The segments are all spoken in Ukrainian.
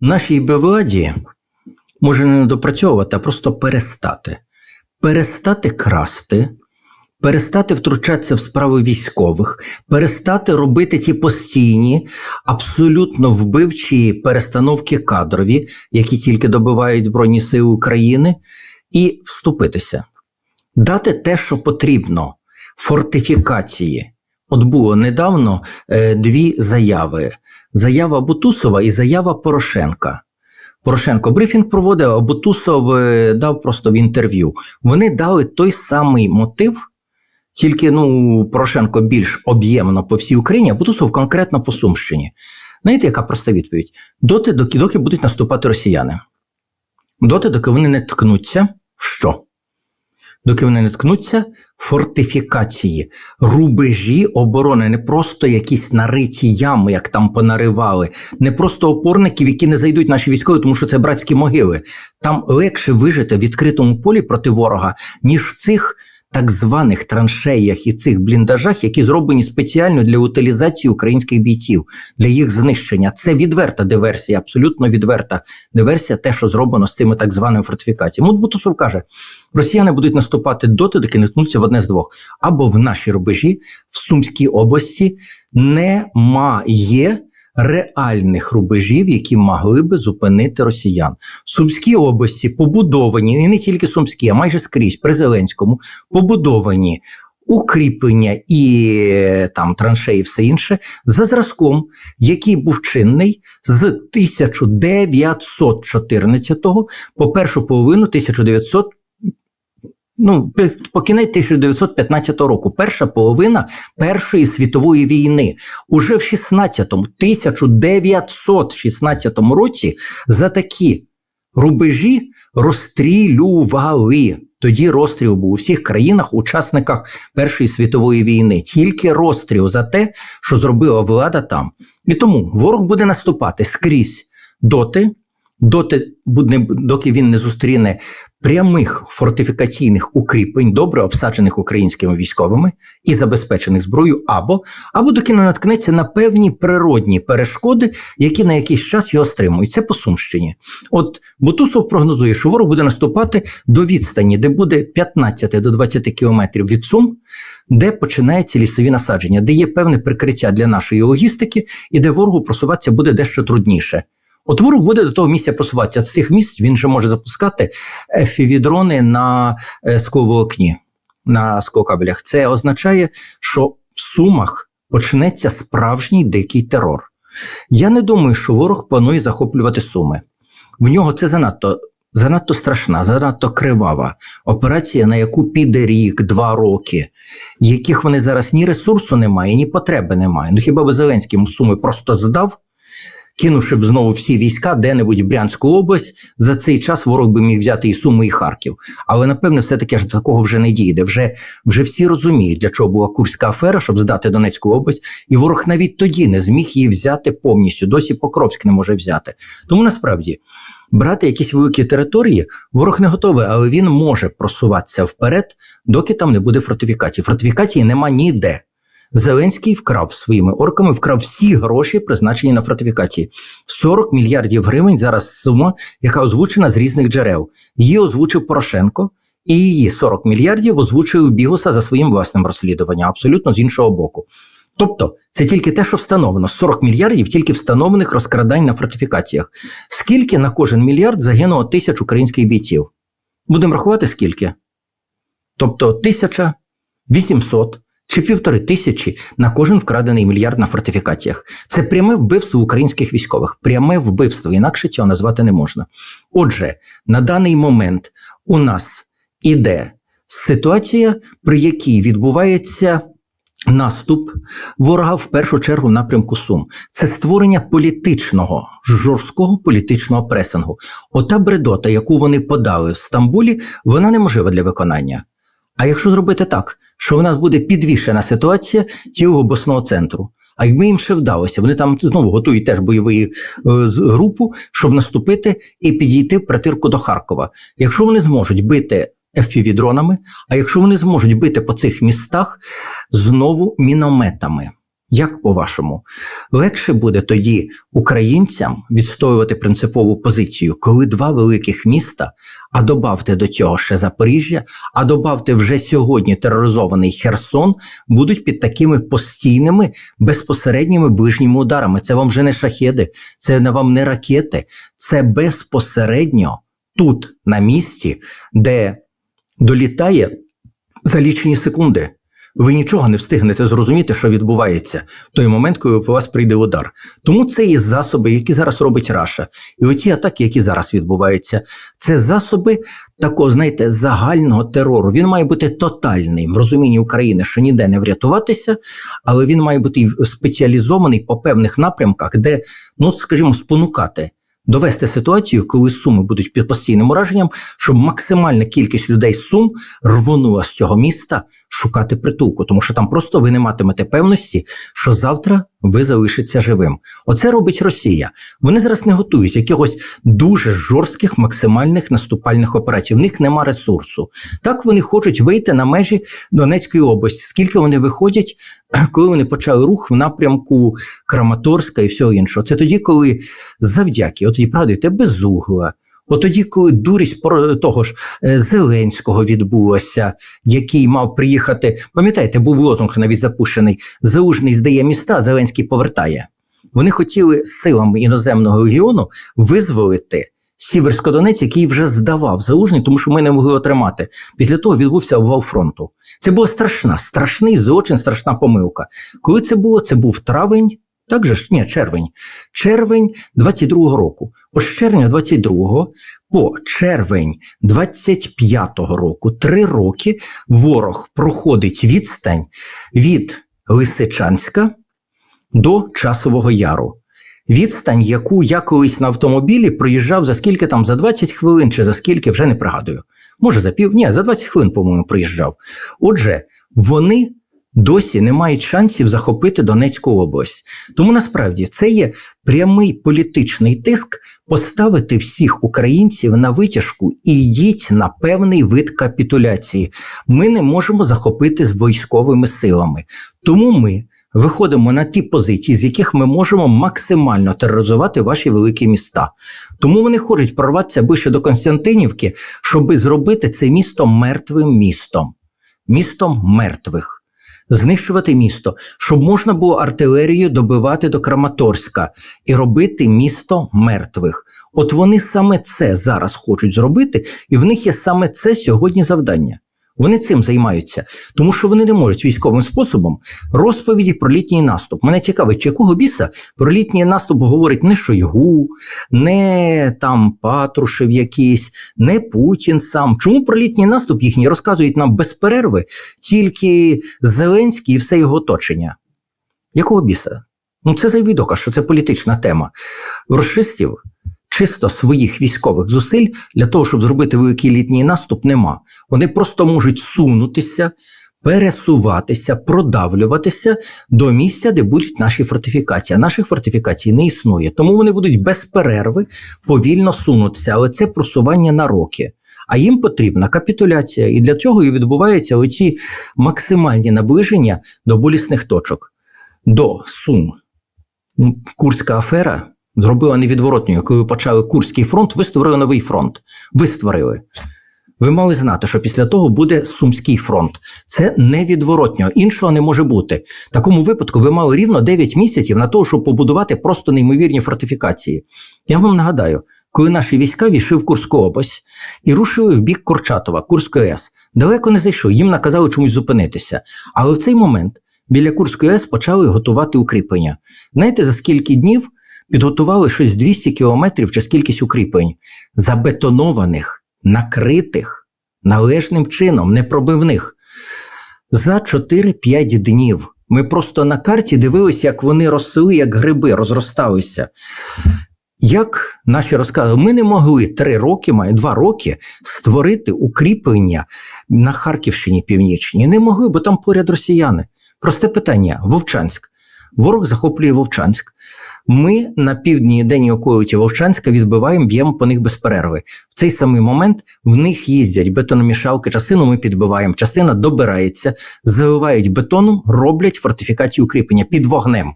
нашій би владі може не допрацьовувати, а просто перестати. Перестати красти, перестати втручатися в справи військових, перестати робити ті постійні, абсолютно вбивчі перестановки кадрові, які тільки добивають Збройні Сили України, і вступитися, дати те, що потрібно, фортифікації. От було недавно е, дві заяви: заява Бутусова і заява Порошенка. Порошенко брифінг проводив, а Бутусов е, дав просто в інтерв'ю. Вони дали той самий мотив, тільки ну, Порошенко більш об'ємно по всій Україні, а Бутусов конкретно по Сумщині. Знаєте, яка проста відповідь? Доти, доки, доки будуть наступати росіяни. Доти, доки вони не ткнуться в що? Доки вони не ткнуться фортифікації, рубежі оборони, не просто якісь нариті ями, як там понаривали, не просто опорників, які не зайдуть наші військові, тому що це братські могили. Там легше вижити в відкритому полі проти ворога, ніж в цих так званих траншеях і цих бліндажах, які зроблені спеціально для утилізації українських бійців, для їх знищення. Це відверта диверсія, абсолютно відверта диверсія, те, що зроблено з цими так званими фортифікаціями. От Бутусов каже, росіяни будуть наступати доти, доки не ткнуться в одне з двох. Або в нашій рубежі, в Сумській області немає реальних рубежів, які могли би зупинити росіян. В Сумській області побудовані, і не тільки Сумські, а майже скрізь при Зеленському, побудовані укріплення і е, там траншеї, все інше, за зразком, який був чинний з 1914 по першу половину 1900 Ну, по кінець 1915 року, перша половина Першої світової війни. Уже в 16-му, 1916 році за такі рубежі розстрілювали. Тоді розстріл був у всіх країнах, учасниках Першої світової війни. Тільки розстріл за те, що зробила влада там. І тому ворог буде наступати скрізь доти, доти доки він не зустріне прямих фортифікаційних укріплень, добре обсаджених українськими військовими і забезпечених зброєю, або, або доки не наткнеться на певні природні перешкоди, які на якийсь час його стримують. Це по Сумщині. От Бутусов прогнозує, що ворог буде наступати до відстані, де буде 15 до 20 кілометрів від Сум, де починаються лісові насадження, де є певне прикриття для нашої логістики, і де ворогу просуватися буде дещо трудніше. От ворог буде до того місця просуватися. З цих місць він же може запускати FPV-дрони на е, скловолокні, на склокабелях. Це означає, що в Сумах почнеться справжній дикий терор. Я не думаю, що ворог планує захоплювати Суми. В нього це занадто. Занадто страшна, занадто кривава операція, на яку піде рік, два роки, яких вони зараз ні ресурсу немає, ні потреби немає. Ну хіба би Зеленський суми просто здав, кинувши б знову всі війська де-небудь в Брянську область, за цей час ворог би міг взяти і Суми, і Харків. Але напевне, все таки ж такого вже не дійде. Вже, вже всі розуміють, для чого була Курська афера, щоб здати Донецьку область, і ворог навіть тоді не зміг її взяти повністю. Досі Покровськ не може взяти. Тому насправді. Брати якісь великі території ворог не готовий, але він може просуватися вперед, доки там не буде фортифікації. Фортифікації нема ніде. Зеленський вкрав своїми орками, вкрав всі гроші, призначені на фортифікації. 40 мільярдів гривень зараз сума, яка озвучена з різних джерел. Її озвучив Порошенко, і її 40 мільярдів озвучив Бігуса за своїм власним розслідуванням, абсолютно з іншого боку. Тобто, це тільки те, що встановлено. 40 мільярдів тільки встановлених розкрадань на фортифікаціях. Скільки на кожен мільярд загинуло тисяч українських бійців? Будемо рахувати скільки? Тобто тисяча, 800 чи півтори тисячі на кожен вкрадений мільярд на фортифікаціях. Це пряме вбивство українських військових, пряме вбивство, інакше цього назвати не можна. Отже, на даний момент у нас іде ситуація, при якій відбувається. Наступ ворога в першу чергу в напрямку Сум це створення політичного жорсткого політичного пресингу. Ота бредота, яку вони подали в Стамбулі, вона неможлива для виконання. А якщо зробити так, що в нас буде підвішена ситуація цього обласного центру, а якби їм ще вдалося, вони там знову готують теж бойову е, групу, щоб наступити і підійти в притирку до Харкова. Якщо вони зможуть бити FPV-дронами, а якщо вони зможуть бити по цих містах знову мінометами. Як по-вашому, легше буде тоді українцям відстоювати принципову позицію, коли два великих міста, а добавте до цього ще Запоріжжя, а добавте вже сьогодні тероризований Херсон, будуть під такими постійними безпосередніми ближніми ударами. Це вам вже не шахеди, це не вам не ракети, це безпосередньо тут, на місці, де долітає за лічені секунди. Ви нічого не встигнете зрозуміти, що відбувається в той момент, коли по вас прийде удар. Тому це є засоби, які зараз робить Раша. І оті атаки, які зараз відбуваються, це засоби такого, знаєте, загального терору. Він має бути тотальний в розумінні України, що ніде не врятуватися, але він має бути спеціалізований по певних напрямках, де, ну скажімо, спонукати. Довести ситуацію, коли суми будуть під постійним ураженням, щоб максимальна кількість людей сум рвонула з цього міста шукати притулку, тому що там просто ви не матимете певності, що завтра ви залишиться живим. Оце робить Росія. Вони зараз не готують якихось дуже жорстких максимальних наступальних операцій. В них нема ресурсу. Так вони хочуть вийти на межі Донецької області. Скільки вони виходять, коли вони почали рух в напрямку Краматорська і всього іншого. Це тоді, коли завдяки, от і правда, безугла. От тоді, коли дурість про того ж е, Зеленського відбулася, який мав приїхати, пам'ятаєте, був лозунг навіть запущений: Залужний здає міста, Зеленський повертає. Вони хотіли силами іноземного регіону визволити Сіверськодонець, який вже здавав залужний, тому що ми не могли отримати. Після того відбувся обвал фронту. Це була страшна, страшний злочин, страшна помилка. Коли це було? Це був травень. Так же ж, ні, червень. Червень 22-го року. Ось з червня 22-го по червень 25-го року, три роки, ворог проходить відстань від Лисичанська до Часового Яру. Відстань, яку я колись на автомобілі проїжджав за скільки там, за 20 хвилин чи за скільки, вже не пригадую. Може, за пів, ні, за 20 хвилин, по-моєму, проїжджав. Отже, вони досі не мають шансів захопити Донецьку область. Тому насправді це є прямий політичний тиск поставити всіх українців на витяжку і йдіть на певний вид капітуляції. Ми не можемо захопити з військовими силами. Тому ми. Виходимо на ті позиції, з яких ми можемо максимально тероризувати ваші великі міста. Тому вони хочуть прорватися ближче до Константинівки, щоби зробити це місто мертвим містом, містом мертвих знищувати місто, щоб можна було артилерію добивати до Краматорська і робити місто мертвих. От вони саме це зараз хочуть зробити, і в них є саме це сьогодні завдання. Вони цим займаються, тому що вони не можуть військовим способом розповіді про літній наступ. Мене цікавить, чи якого біса про літній наступ говорить не Шойгу, не там Патрушев якийсь, не Путін сам. Чому про літній наступ їхній розказують нам без перерви тільки Зеленський і все його оточення? Якого біса? Ну це зайвий доказ, що це політична тема. В расистів чисто своїх військових зусиль для того, щоб зробити великий літній наступ, нема. Вони просто можуть сунутися, пересуватися, продавлюватися до місця, де будуть наші фортифікації. А наших фортифікацій не існує. Тому вони будуть без перерви повільно сунутися, але це просування на роки. А їм потрібна капітуляція, і для цього і відбуваються оці максимальні наближення до болісних точок, до сум. Курська афера зробила невідворотньою, коли почали Курський фронт, ви створили новий фронт. Ви створили. Ви мали знати, що після того буде Сумський фронт. Це невідворотньо, іншого не може бути. В такому випадку ви мали рівно 9 місяців на те, щоб побудувати просто неймовірні фортифікації. Я вам нагадаю, коли наші війська війшли в Курську область і рушили в бік Курчатова, Курської АЕС, далеко не зайшов, їм наказали чомусь зупинитися. Але в цей момент біля Курської АЕС почали готувати укріплення. Знаєте, за скільки днів підготували щось 200 кілометрів чи скількись укріплень, забетонованих, накритих належним чином, непробивних. За 4-5 днів. Ми просто на карті дивилися, як вони росли, як гриби, розросталися. Як наші розкази, ми не могли три роки, має два роки створити укріплення на Харківщині Північній. Не могли, бо там поряд росіяни. Просте питання: Вовчанськ. Ворог захоплює Вовчанськ. Ми на півдні Дені околиці Вовчанська відбиваємо, б'ємо по них без перерви. В цей самий момент в них їздять бетономішалки, частину ми підбиваємо, частина добирається, заливають бетоном, роблять фортифікації укріплення під вогнем.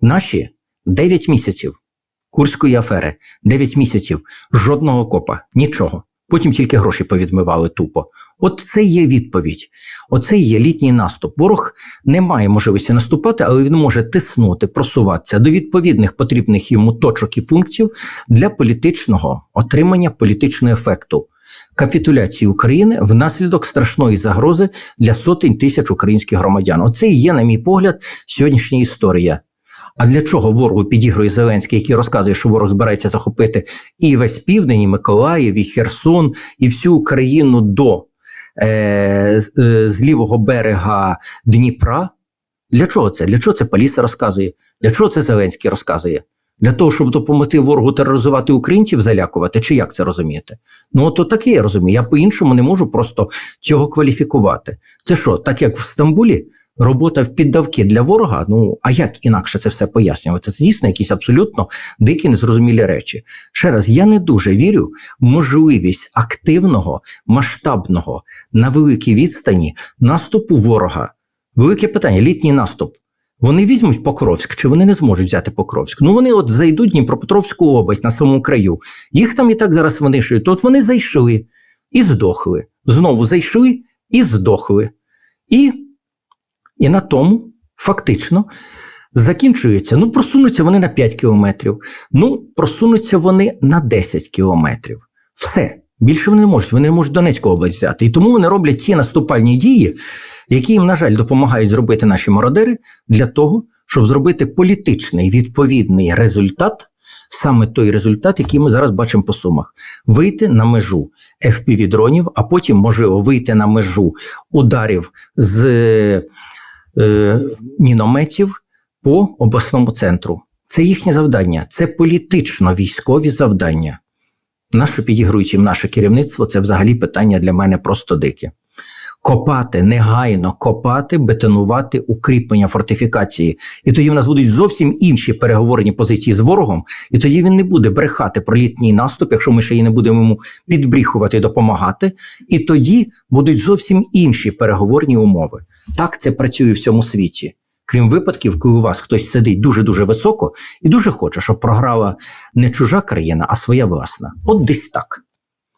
Наші 9 місяців Курської афери, 9 місяців, жодного копа, нічого. Потім тільки гроші повідмивали тупо. От це є відповідь. Оце є літній наступ. Ворог не має можливості наступати, але він може тиснути, просуватися до відповідних потрібних йому точок і пунктів для політичного отримання політичного ефекту. Капітуляції України внаслідок страшної загрози для сотень тисяч українських громадян. Оце і є, на мій погляд, сьогоднішня історія. А для чого ворогу підігрує Зеленський, який розказує, що ворог збирається захопити і весь південь, і Миколаїв, і Херсон, і всю Україну до е, з- е, лівого берега Дніпра? Для чого це? Для чого це Паліса розказує? Для чого це Зеленський розказує? Для того, щоб допомогти ворогу тероризувати українців, залякувати, чи як це розумієте? Ну, от то таке я розумію. Я по-іншому не можу просто цього кваліфікувати. Це що, так як в Стамбулі робота в піддавки для ворога? Ну а як інакше це все пояснювати? Це дійсно якісь абсолютно дикі, незрозумілі речі. Ще раз, я не дуже вірю в можливість активного, масштабного на великій відстані наступу ворога. Велике питання: літній наступ. Вони візьмуть Покровськ, чи вони не зможуть взяти Покровськ? Ну вони от зайдуть Дніпропетровську область на самому краю. Їх там і так зараз винищують. От вони зайшли і здохли. Знову зайшли і здохли. І, і на тому фактично закінчується. Ну, просунуться вони на 5 кілометрів. Ну, просунуться вони на 10 кілометрів. Все. Більше вони не можуть. Вони не можуть Донецьку область взяти. І тому вони роблять ті наступальні дії, які їм, на жаль, допомагають зробити наші мародери для того, щоб зробити політичний відповідний результат, саме той результат, який ми зараз бачимо по сумах, вийти на межу FPV-дронів, а потім, можливо, вийти на межу ударів з е, мінометів по обласному центру. Це їхнє завдання, це політично-військові завдання. Нащо підігрують їм наше керівництво? Це взагалі питання для мене просто дике. Копати, негайно копати, бетонувати укріплення фортифікації. І тоді в нас будуть зовсім інші переговорні позиції з ворогом, і тоді він не буде брехати про літній наступ, якщо ми ще й не будемо йому підбріхувати і допомагати. І тоді будуть зовсім інші переговорні умови. Так це працює в цьому світі. Крім випадків, коли у вас хтось сидить дуже дуже високо і дуже хоче, щоб програла не чужа країна, а своя власна. От десь так.